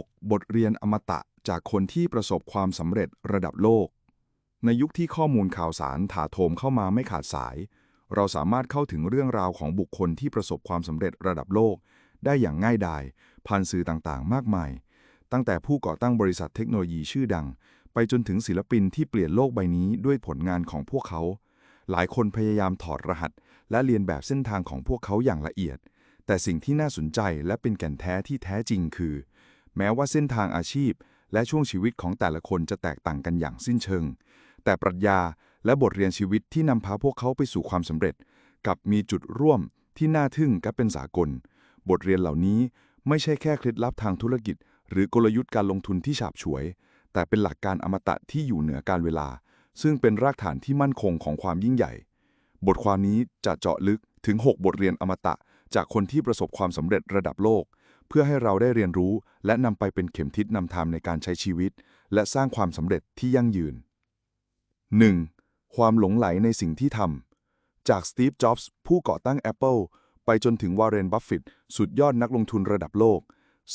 6. บทเรียนอมตะจากคนที่ประสบความสำเร็จระดับโลก ในยุคที่ข้อมูลข่าวสารถาโถมเข้ามาไม่ขาดสาย เราสามารถเข้าถึงเรื่องราวของบุคคลที่ประสบความสำเร็จระดับโลก ได้อย่างง่ายดายผ่านสื่อต่างๆ มากมาย ตั้งแต่ผู้ก่อตั้งบริษัทเทคโนโลยีชื่อดัง ไปจนถึงศิลปินที่เปลี่ยนโลกใบนี้ด้วยผลงานของพวกเขา หลายคนพยายามถอดรหัส และเรียนแบบเส้นทางของพวกเขาอย่างละเอียด แต่สิ่งที่น่าสนใจและเป็นแก่นแท้ที่แท้จริงคือ แม้ว่าเส้นทางอาชีพ และช่วงชีวิตของแต่ละคนจะแตกต่างกันอย่างสิ้นเชิง แต่ปรัชญาและบทเรียนชีวิตที่นำพาพวกเขาไปสู่ความสำเร็จ กับมีจุดร่วมที่น่าทึ่งกับเป็นสากล บทเรียนเหล่านี้ไม่ใช่แค่เคล็ดลับทางธุรกิจ หรือกลยุทธ์การลงทุนที่ฉาบฉวย แต่เป็นหลักการอมตะที่อยู่เหนือการเวลา ซึ่งเป็นรากฐานที่มั่นคงของความยิ่งใหญ่ บทความนี้จะเจาะลึกถึง 6 บทเรียนอมตะ จากคนที่ประสบความสำเร็จระดับโลก พื่อให้เราได้เรียนรู้และนำไปเป็นเข็มทิศนำทางในการใช้ชีวิต และสร้างความสำเร็จที่ยั่งยืน 1. ความหลงไหลในสิ่งที่ทำ จากสตีฟ จ็อบส์ ผู้ก่อตั้ง Apple ไปจนถึงวาร์เรน บัฟฟิตสุดยอดนักลงทุนระดับโลก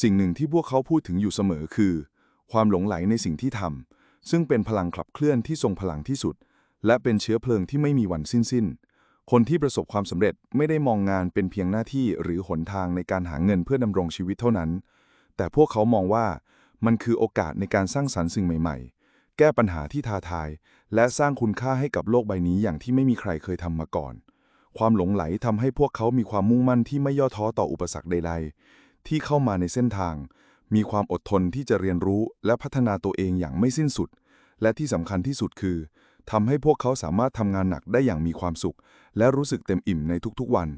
สิ่งหนึ่งที่พวกเขาพูดถึงอยู่เสมอคือ ความหลงไหลในสิ่งที่ทำ ซึ่งเป็นพลังขับเคลื่อนที่ทรงพลังที่สุด และเป็นเชื้อเพลิงที่ไม่มีวันสิ้นสิ้น คนที่ประสบความสำเร็จไม่ได้มองงานเป็นเพียงหน้าที่หรือหนทางในการหาเงินเพื่อดำรงชีวิตเท่านั้น แต่พวกเขามองว่ามันคือโอกาสในการสร้างสรรค์สิ่งใหม่ๆ แก้ปัญหาที่ท้าทาย และสร้างคุณค่าให้กับโลกใบนี้อย่างที่ไม่มีใครเคยทำมาก่อน ความหลงไหลทำให้พวกเขามีความมุ่งมั่นที่ไม่ย่อท้อต่ออุปสรรคใด ๆ ที่เข้ามาในเส้นทาง มีความอดทนที่จะเรียนรู้และพัฒนาตัวเองอย่างไม่สิ้นสุด และที่สำคัญที่สุดคือ ทำให้พวกเขาสามารถทำงานหนักได้อย่างมีความสุข และรู้สึกเต็มอิ่มในทุกๆวัน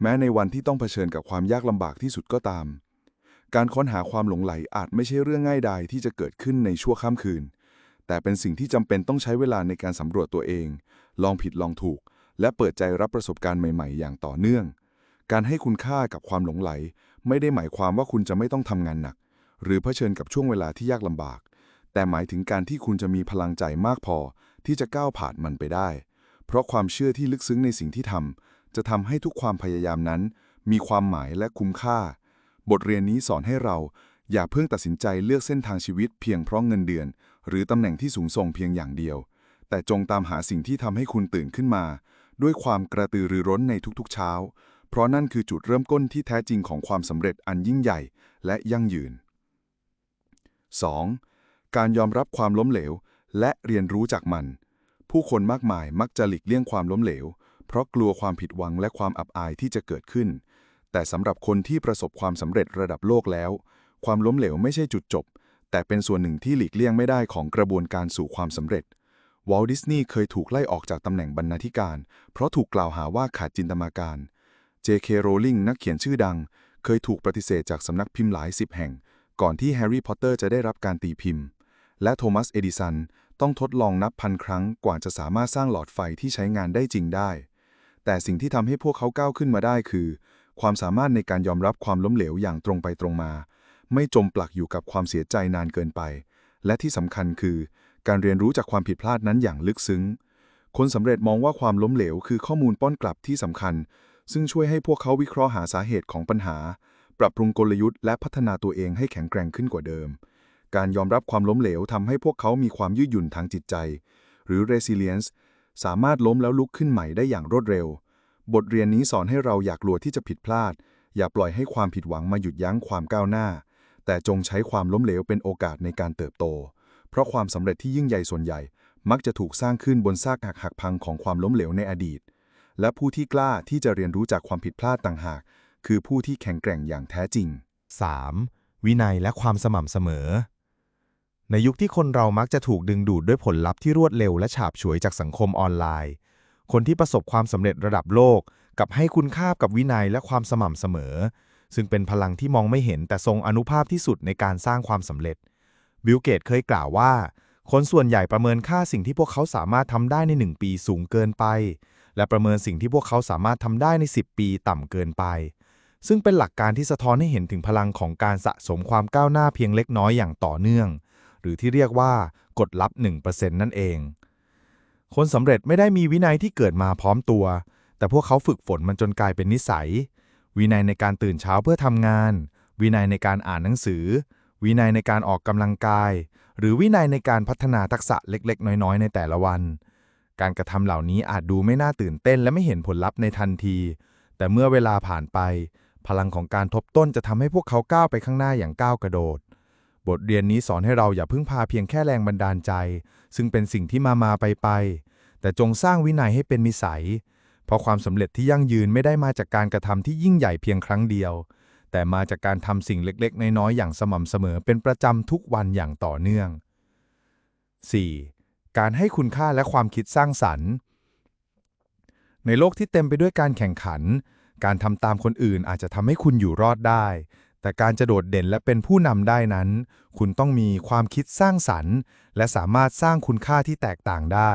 แม้ในวันที่ต้องเผชิญกับความยากลำบากที่สุดก็ตาม การค้นหาความหลงไหลอาจไม่ใช่เรื่องง่ายดายที่จะเกิดขึ้นในชั่วข้ามคืน แต่เป็นสิ่งที่จำเป็นต้องใช้เวลาในการสำรวจตัวเอง ลองผิดลองถูก และเปิดใจรับประสบการณ์ใหม่ๆ อย่างต่อเนื่อง การให้คุณค่ากับความหลงไหล ไม่ได้หมายความว่าคุณจะไม่ต้องทำงานหนัก หรือเผชิญกับช่วงเวลาที่ยากลำบาก แต่หมายถึงการที่คุณจะมีพลังใจมากพอ ที่จะก้าวผ่านมันไปได้ เพราะความเชื่อที่ลึกซึ้งในสิ่งที่ทำจะทำให้ทุกความพยายามนั้น มีความหมายและคุ้มค่า บทเรียนนี้สอนให้เราอย่าเพิ่งตัดสินใจเลือกเส้นทางชีวิตเพียงเพราะเงินเดือน หรือตำแหน่งที่สูงส่งเพียงอย่างเดียว แต่จงตามหาสิ่งที่ทำให้คุณตื่นขึ้นมา ด้วยความกระตือรือร้นในทุกๆเช้า เพราะนั่นคือจุดเริ่มต้นที่แท้จริงของความสำเร็จอันยิ่งใหญ่และยั่งยืน 2. การยอมรับความล้มเหลว และเรียนรู้จากมัน ผู้คนมากมายมักจะหลีกเลี่ยงความล้มเหลว เพราะกลัวความผิดหวังและความอับอายที่จะเกิดขึ้น แต่สำหรับคนที่ประสบความสำเร็จระดับโลกแล้ว ความล้มเหลวไม่ใช่จุดจบ แต่เป็นส่วนหนึ่งที่หลีกเลี่ยงไม่ได้ของกระบวนการสู่ความสำเร็จวอลดิสนีย์เคยถูกไล่ออกจากตำแหน่งบรรณาธิการ เพราะถูกกล่าวหาว่าขาดจินตนาการ J.K. Rowling นักเขียนชื่อดัง เคยถูกปฏิเสธจากสำนักพิมพ์หลายสิบแห่ง ก่อนที่แฮร์รี่พอตเตอร์จะได้รับการตีพิมพ์ และโทมัส เอดิสัน ต้องทดลองนับพันครั้งกว่าจะสามารถสร้างหลอดไฟที่ใช้งานได้จริงได้ แต่สิ่งที่ทำให้พวกเขาก้าวขึ้นมาได้คือ ความสามารถในการยอมรับความล้มเหลวอย่างตรงไปตรงมา ไม่จมปลักอยู่กับความเสียใจนานเกินไป และที่สำคัญคือ การเรียนรู้จากความผิดพลาดนั้นอย่างลึกซึ้ง คนสำเร็จมองว่าความล้มเหลวคือข้อมูลป้อนกลับที่สำคัญ ซึ่งช่วยให้พวกเขาวิเคราะห์หาสาเหตุของปัญหา ปรับปรุงกลยุทธ์และพัฒนาตัวเองให้แข็งแกร่งขึ้นกว่าเดิม การยอมรับความล้มเหลวทำให้พวกเขามีความยืดหยุ่นทางจิตใจ หรือ resilience สามารถล้มแล้วลุกขึ้นใหม่ได้อย่างรวดเร็ว บทเรียนนี้สอนให้เราอยากกลัวที่จะผิดพลาด อย่าปล่อยให้ความผิดหวังมาหยุดยั้งความก้าวหน้า แต่จงใช้ความล้มเหลวเป็นโอกาสในการเติบโต เพราะความสำเร็จที่ยิ่งใหญ่ส่วนใหญ่ มักจะถูกสร้างขึ้นบนซากหักหักพังของความล้มเหลวในอดีต และผู้ที่กล้าที่จะเรียนรู้จากความผิดพลาดต่างหาก คือผู้ที่แข็งแกร่งอย่างแท้จริง 3. วินัยและความสม่ำเสมอ ในยุคที่คนเรามักจะถูกดึงดูดด้วยผลลัพธ์ที่รวดเร็วและฉาบฉวยจากสังคมออนไลน์ คนที่ประสบความสำเร็จระดับโลก กับให้คุณค่ากับวินัยและความสม่ำเสมอ ซึ่งเป็นพลังที่มองไม่เห็นแต่ทรงอนุภาพที่สุดในการสร้างความสำเร็จ บิลเกตเคยกล่าวว่า คนส่วนใหญ่ประเมินค่าสิ่งที่พวกเขาสามารถทำได้ใน 1 ปีสูงเกินไป และประเมินสิ่งที่พวกเขาสามารถทำได้ใน 10 ปีต่ำเกินไป ซึ่งเป็นหลักการที่สะท้อนให้เห็นถึงพลังของการสะสมความก้าวหน้าเพียงเล็กน้อยอย่างต่อเนื่อง หรือที่เรียกว่ากฎลับ 1%นั่นเอง คนสำเร็จไม่ได้มีวินัยที่เกิดมาพร้อมตัว แต่พวกเขาฝึกฝนมันจนกลายเป็นนิสัย วินัยในการตื่นเช้าเพื่อทำงาน วินัยในการอ่านหนังสือววินัยในการออกกำลังกาย หรือวินัยในการพัฒนาทักษะเล็ก ๆ น้อย ๆ ในแต่ละวัน การกระทำเหล่านี้อาจดูไม่น่าตื่นเต้นและไม่เห็นผลลัพธ์ในทันที แต่เมื่อเวลาผ่านไป พลังของการทบต้นจะทำให้พวกเขาก้าวไปข้างหน้าอย่างก้าวกระโดด บทเรียนนี้สอนให้เราอย่าพึ่งพาเพียงแค่แรงบันดาลใจ ซึ่งเป็นสิ่งที่มามาไปไป แต่จงสร้างวินัยให้เป็นนิสัย เพราะความสำเร็จที่ยั่งยืนไม่ได้มาจากการกระทำที่ยิ่งใหญ่เพียงครั้งเดียว แต่มาจากการทำสิ่งเล็กๆ น้อยๆอย่างสม่ำเสมอเป็นประจำทุกวันอย่างต่อเนื่อง 4. การให้คุณค่าและความคิดสร้างสรรค์ ในโลกที่เต็มไปด้วยการแข่งขัน การทำตามคนอื่นอาจจะทำให้คุณอยู่รอดได้ แต่การจะโดดเด่นและเป็นผู้นำได้นั้น คุณต้องมีความคิดสร้างสรรค์ และสามารถสร้างคุณค่าที่แตกต่างได้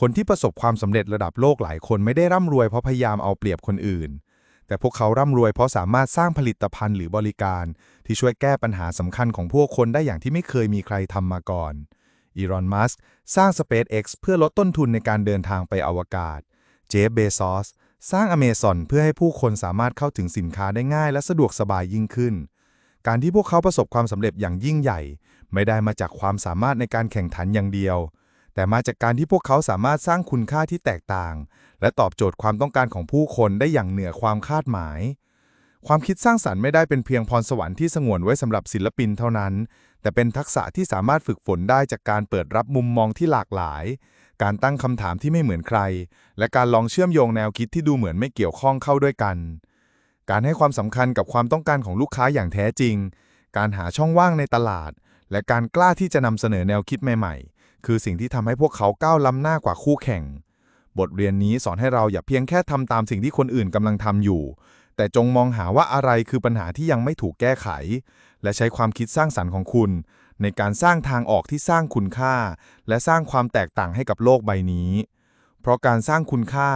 คนที่ประสบความสำเร็จระดับโลกหลายคนไม่ได้ร่ำรวยเพราะพยายามเอาเปรียบคนอื่น แต่พวกเขาร่ำรวยเพราะสามารถสร้างผลิตภัณฑ์หรือบริการ ที่ช่วยแก้ปัญหาสำคัญของพวกคนได้อย่างที่ไม่เคยมีใครทำมาก่อนอีรอน มัสก์สร้าง SpaceX เพื่อลดต้นทุนในการเดินทางไปอวกาศ เจฟ เบซอส สร้าง Amazon เพื่อให้ผู้คนสามารถเข้าถึงสินค้าได้ง่ายและสะดวกสบายยิ่งขึ้น การที่พวกเขาประสบความสำเร็จอย่างยิ่งใหญ่ ไม่ได้มาจากความสามารถในการแข่งขันอย่างเดียว แต่มาจากการที่พวกเขาสามารถสร้างคุณค่าที่แตกต่าง และตอบโจทย์ความต้องการของผู้คนได้อย่างเหนือความคาดหมาย ความคิดสร้างสรรค์ไม่ได้เป็นเพียงพรสวรรค์ที่สงวนไว้สำหรับศิลปินเท่านั้น แต่เป็นทักษะที่สามารถฝึกฝนได้จากการเปิดรับมุมมองที่หลากหลาย การตั้งคำถามที่ไม่เหมือนใคร และการลองเชื่อมโยงแนวคิดที่ดูเหมือนไม่เกี่ยวข้องเข้าด้วยกัน การให้ความสำคัญกับความต้องการของลูกค้าอย่างแท้จริง การหาช่องว่างในตลาด และการกล้าที่จะนำเสนอแนวคิดใหม่ๆ คือสิ่งที่ทำให้พวกเขาก้าวล้ำหน้ากว่าคู่แข่ง บทเรียนนี้สอนให้เราอย่าเพียงแค่ทำตามสิ่งที่คนอื่นกำลังทำอยู่ แต่จงมองหาว่าอะไรคือปัญหาที่ยังไม่ถูกแก้ไข และใช้ความคิดสร้างสรรค์ของคุณ ในการสร้างทางออกที่สร้างคุณค่า และสร้างความแตกต่างให้กับโลกใบนี้ เพราะการสร้างคุณค่า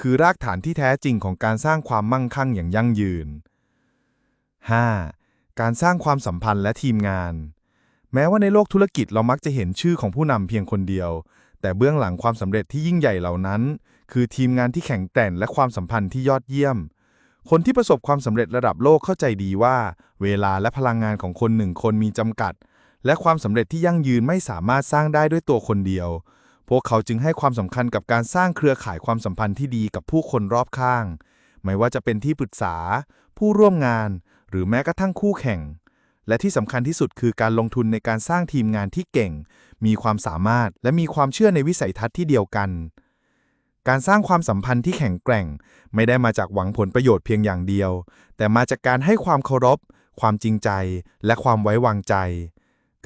คือรากฐานที่แท้จริงของการสร้างความมั่งคั่งอย่างยั่งยืน 5. การสร้างความสัมพันธ์และทีมงาน แม้ว่าในโลกธุรกิจเรามักจะเห็นชื่อของผู้นำเพียงคนเดียว แต่เบื้องหลังความสำเร็จที่ยิ่งใหญ่เหล่านั้น คือทีมงานที่แข็งแกร่งและความสัมพันธ์ที่ยอดเยี่ยม คนที่ประสบความสำเร็จระดับโลกเข้าใจดีว่า เวลาและพลังงานของคนหนึ่งคนมีจำกัด และความสำเร็จที่ยั่งยืนไม่สามารถสร้างได้ด้วยตัวคนเดียว พวกเขาจึงให้ความสำคัญกับการสร้างเครือข่ายความสัมพันธ์ที่ดีกับผู้คนรอบข้าง ไม่ว่าจะเป็นที่ปรึกษา ผู้ร่วมงาน หรือแม้กระทั่งคู่แข่ง และที่สำคัญที่สุดคือการลงทุนในการสร้างทีมงานที่เก่ง มีความสามารถและมีความเชื่อในวิสัยทัศน์ที่เดียวกัน การสร้างความสัมพันธ์ที่แข็งแกร่ง ไม่ได้มาจากหวังผลประโยชน์เพียงอย่างเดียว แต่มาจากการให้ความเคารพ ความจริงใจ และความไว้วางใจ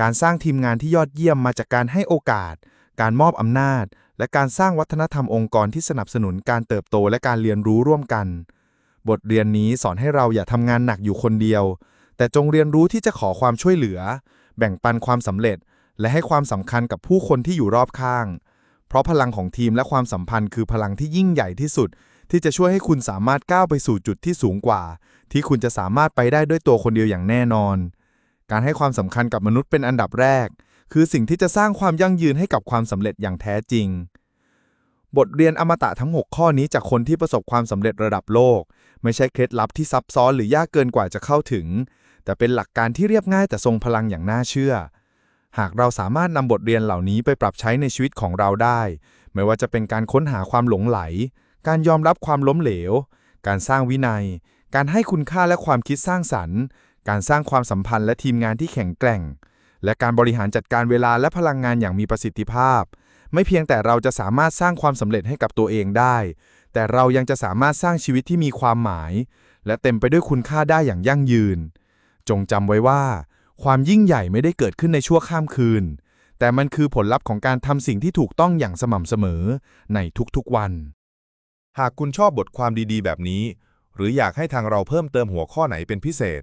การสร้างทีมงานที่ยอดเยี่ยมมาจากการให้โอกาส การมอบอำนาจ และการสร้างวัฒนธรรมองค์กรที่สนับสนุนการเติบโตและการเรียนรู้ร่วมกัน บทเรียนนี้สอนให้เราอย่าทำงานหนักอยู่คนเดียว แต่จงเรียนรู้ที่จะขอความช่วยเหลือ แบ่งปันความสำเร็จ และให้ความสำคัญกับผู้คนที่อยู่รอบข้าง เพราะพลังของทีมและความสัมพันธ์คือพลังที่ยิ่งใหญ่ที่สุด ที่จะช่วยให้คุณสามารถก้าวไปสู่จุดที่สูงกว่า ที่คุณจะสามารถไปได้ด้วยตัวคนเดียวอย่างแน่นอน การให้ความสำคัญกับมนุษย์เป็นอันดับแรก คือสิ่งที่จะสร้างความยั่งยืนให้กับความสำเร็จอย่างแท้จริง บทเรียนอมตะทั้ง 6 ข้อนี้จากคนที่ประสบความสำเร็จระดับโลก ไม่ใช่เคล็ดลับที่ซับซ้อนหรือยากเกินกว่าจะเข้าถึง แต่เป็นหลักการที่เรียบง่ายแต่ทรงพลังอย่างน่าเชื่อ หากเราสามารถนำบทเรียนเหล่านี้ไปปรับใช้ในชีวิตของเราได้ ไม่ว่าจะเป็นการค้นหาความหลงไหล การยอมรับความล้มเหลว การสร้างวินัย การให้คุณค่าและความคิดสร้างสรรค์ การสร้างความสัมพันธ์และทีมงานที่แข็งแกร่ง และการบริหารจัดการเวลาและพลังงานอย่างมีประสิทธิภาพ ไม่เพียงแต่เราจะสามารถสร้างความสำเร็จให้กับตัวเองได้ แต่เรายังจะสามารถสร้างชีวิตที่มีความหมาย และเต็มไปด้วยคุณค่าได้อย่างยั่งยืน จงจำไว้ว่า ความยิ่งใหญ่ไม่ได้เกิดขึ้นในชั่วข้ามคืน แต่มันคือผลลัพธ์ของการทำสิ่งที่ถูกต้องอย่างสม่ำเสมอในทุกๆวัน หากคุณชอบบทความดีๆ แบบนี้ หรืออยากให้ทางเราเพิ่มเติมหัวข้อไหนเป็นพิเศษ